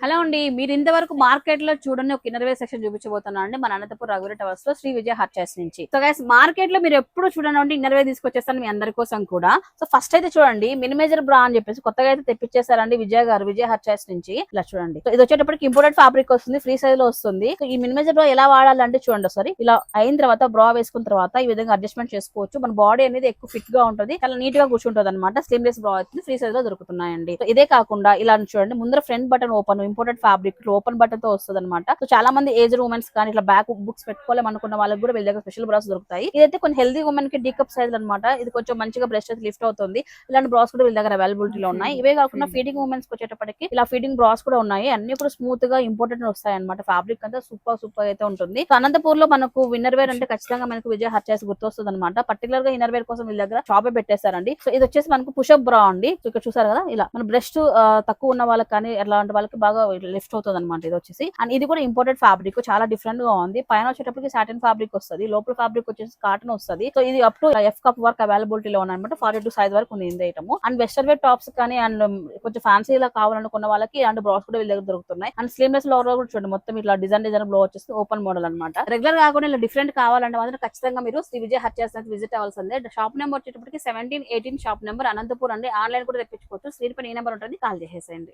Hello అండి మీరు ఇంతవరకు మార్కెట్లో చూడండి ఒక ఇన్నర్ సెక్షన్ చూపించబోతున్నాను అండి మన అనంతపురం రఘువీర టవర్స్లో శ్రీ విజయ హర్చైస్ నుంచి. సో గైస్ మార్కెట్లో మీరు ఎప్పుడు చూడండి ఇన్నర్వే తీసుకొచ్చేస్తాను మీ అందరి కోసం కూడా. సో ఫస్ట్ అయితే చూడండి మినిమేజర్ బ్రా అని చెప్పేసి కొత్తగా అయితే తెప్పించేసారండి విజయ గారు విజయ హర్చైస్ నుంచి. ఇలా చూడండి. సో ఇది వచ్చేటప్పటికి ఇంపోర్టెడ్ ఫ్యాబ్రిక్ వస్తుంది ఫ్రీ సైజ్లో వస్తుంది. సో ఈ మినిమేజర్ బ్రా ఎలా వాడాలంటే చూడండి ఒకసారి. ఇలా అయిన తర్వాత బ్రా వేసుకున్న తర్వాత ఈ విధంగా అడ్జస్ట్మెంట్ చేసుకోవచ్చు. మన బాడీ అనేది ఎక్కువ ఫిట్గా ఉంటుంది చాలా నీట్గా కూర్చుంటుంది అనమాట స్లీమ్లెస్ బ్రా అవుతుంది ఫ్రీ సైజ్లో దొరుకుతున్నాయండి. సో ఇదే కాకుండా ఇలా చూడండి ముందర front button open imported fabric open బటన్తో వస్తుంది అనమాట సో చాలా మంది ఏజ్ ఉమెన్స్ కానీ ఇట్లా బ్యాక్ బుక్స్ పెట్టుకోలేం అనుకున్న వాళ్ళకి కూడా వీళ్ళ దగ్గర స్పెషల్ బ్రాస్ దొరుకుతాయి. ఇదైతే కొంచెం హెల్దీ ఉమెన్కి డీకప్ సైజ్ అనమాట ఇది కొంచెం మంచిగా బ్రెస్ట్ అయితే లిఫ్ట్ అవుతుంది. ఇలాంటి బ్రాస్ కూడా వీళ్ళ దగ్గర అవైలబిలిటీ లో ఉన్నాయి. ఇవే కాకుండా ఫీడింగ్ ఉమెన్స్ వచ్చేటప్పటికి ఇలా ఫీడింగ్ బ్రాస్ కూడా ఉన్నాయి. అన్ని కూడా స్మూత్గా ఇంపార్టెంట్ వస్తాయి అనమాట ఫ్యాబ్రిక్ అంతా సూపర్ సూపర్ అయితే ఉంటుంది. సో అనంతపూర్లో మనకు విన్నర్ వేర్ అంటే ఖచ్చితంగా మనకు విజయ హర్చేస్ గుర్తొస్తుంది అనమాట పర్టికులర్గా ఇన్నర్ వేర్ కోసం వీళ్ళ దగ్గర షాపే పెట్టేశారండి. సో ఇది వచ్చేసి మనకు పుషప్ బ్రా అండి. ఇక్కడ చూసారు కదా ఇలా మన బ్రెస్ట్ తక్కువ ఉన్న వాళ్ళకి కానీ ఎలాంటి వాళ్ళకి బాగా లిఫ్ట్ అవుతుంది అనమాట ఇది వచ్చేసి. అండ్ ఇది కూడా ఇంపోర్టెడ్ ఫ్యాబ్రిక్ చాలా డిఫరెంట్గా ఉంది. పైన వచ్చేటప్పటికి సాటిన్ ఫ్యాబ్రిక్ వస్తుంది. లోపల ఫ్యాబ్రిక్ వచ్చేసి కాటన్ వస్తుంది. సో ఇది up to F cup work availability లో అనమాట ఫార్టీ టూ సైజ్ వరకు ఉంది ఇది item and western wear tops కానీ అండ్ కొంచెం ఫ్యాన్సీ లా కావాలనుకున్న వాళ్ళకి అండ్ బ్రాస్ కూడా వీళ్ళ దగ్గర దొరుకుతున్నాయి. అండ్ స్లీమ్లెస్లో కూడా చూడండి. మొత్తం ఇట్లా డిజైన్ డిజైన్ బ్లో వచ్చేసి ఓపెన్ మోడల్ అనమాట రెగ్యులర్ కాకుండా ఇలా డిఫరెంట్ కావాలంటే మాత్రం ఖచ్చితంగా మీరు శ్రీ విజయ్ హర్చేస్ విజిట్ అవ్వాల్సిందే. షాప్ నెంబర్ వచ్చేటప్పటికి seventeen eighteen shop number Anantapur అండి. ఆన్లైన్ కూడా తెప్పించుకోవచ్చు. స్క్రీన్ పైన ఈ నెంబర్ ఉంటుంది. కాల్ చేసేసేయండి